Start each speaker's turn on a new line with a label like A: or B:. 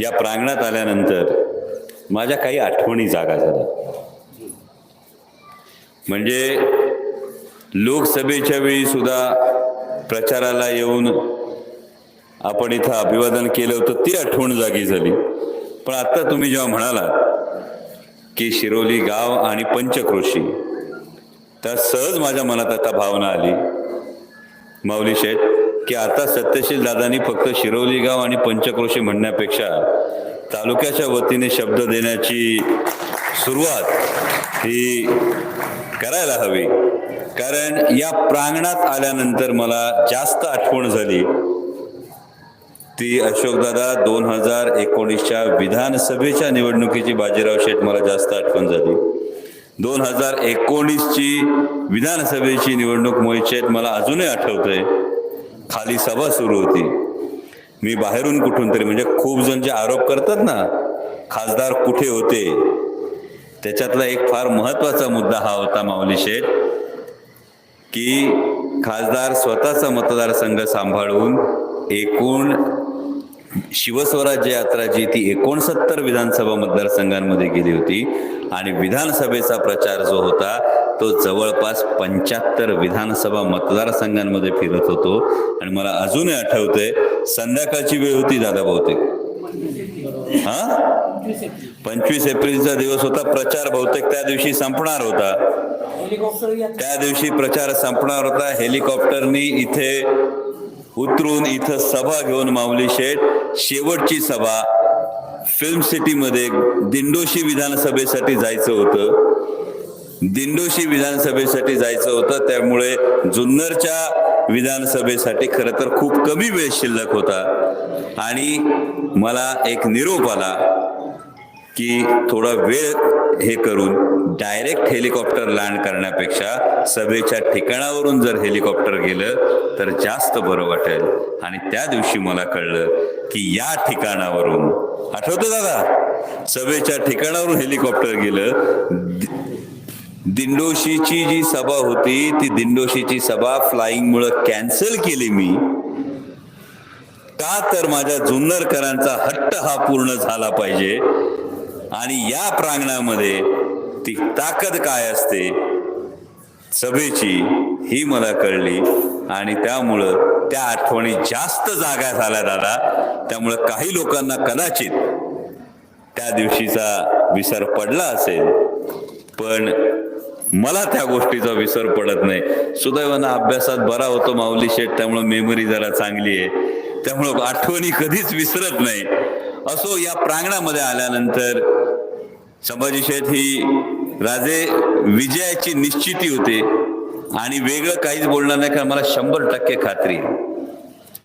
A: या प्रांगणात आल्यानंतर माझ्या काही आठवणी जागा झाल्या. म्हणजे लोकसभेच्या वेळी सुद्धा प्रचाराला येऊन आपण इथं अभिवादन केलं होतं ती आठवण जागी झाली. पण आता तुम्ही जेव्हा म्हणालात की शिरोली गाव आणि पंचक्रोशी तर सहज माझ्या मनात आता भावना आली. माऊली शेठ की आता सत्यशील दादांनी फक्त शिरोली गाव आणि पंचक्रोशी म्हणण्यापेक्षा तालुक्याच्या वतीने शब्द देण्याची सुरुवात ही करायला हवी. कारण या प्रांगणात आल्यानंतर मला जास्त आठवण झाली. ती अशोकदादा दोन हजार एकोणीसच्या विधानसभेच्या निवडणुकीची बाजीराव शेठ मला जास्त आठवण झाली. दोन हजार एकोणीसची विधानसभेची निवडणूक मोहित शेठ मला अजूनही आठवतंय. खाली सभा सुरू होती. मी बाहेरून कुठून तरी म्हणजे खूप जण जे आरोप करतात ना खासदार कुठे होते? त्याच्यातला एक फार महत्त्वाचा मुद्दा हा होता माऊली शेठ की खासदार स्वतःचा मतदारसंघ सांभाळून एकूण शिवस्वराज्य यात्रा जी ती एकोणसत्तर विधानसभा मतदारसंघांमध्ये गेली होती आणि विधानसभेचा प्रचार जो होता तो जवळपास पंच्याहत्तर विधानसभा मतदारसंघांमध्ये फिरत होतो. आणि मला अजूनही आठवतंय संध्याकाळची वेळ होती दादा बहुतेक. हा? पंचवीस एप्रिलचा दिवस होता प्रचार बहुतेक त्या दिवशी संपणार होता. त्या दिवशी प्रचार संपणार होता. हेलिकॉप्टरनी इथे उतरून इथं सभा घेऊन माऊली शेठ शेवटची सभा फिल्म सिटीमध्ये दिंडोशी विधानसभेसाठी जायचं होतं. दिंडोशी विधानसभेसाठी जायचं होतं त्यामुळे जुन्नरच्या विधानसभेसाठी खरं तर खूप कमी वेळ शिल्लक होता. आणि मला एक निरोप आला की थोडा वेळ हे करून डायरेक्ट हेलिकॉप्टर लँड करण्यापेक्षा सभेच्या ठिकाणावरून जर हेलिकॉप्टर गेलं तर जास्त बरं वाटेल. आणि त्या दिवशी मला कळलं की या ठिकाणावरून आठवतं दादा? सभेच्या ठिकाणावरून हेलिकॉप्टर गेलं दिंडोशीची जी सभा होती ती दिंडोशीची सभा फ्लाइंगमुळं कॅन्सल केली मी. का तर माझ्या जुन्नरकरांचा हट्ट हा पूर्ण झाला पाहिजे आणि या प्रांगणामध्ये ती ताकद काय असते सभेची ही मला कळली. आणि त्यामुळं त्या आठवणी जास्त जागा झाल्या दादा. त्यामुळं काही लोकांना कदाचित त्या दिवशीचा विसर पडला असेल. पण मला त्या गोष्टीचा विसर पडत नाही. सुदैवानं अभ्यासात बरा होतो माऊली शेठ त्यामुळं मेमरी जरा चांगली आहे. त्यामुळं आठवणी कधीच विसरत नाही. असो या प्रांगणामध्ये आल्यानंतर संभाजी शेठ ही राजे विजयाची निश्चिती होते. आणि वेगळं काहीच बोलणार नाही कारण मला शंभर टक्के खात्री आहे.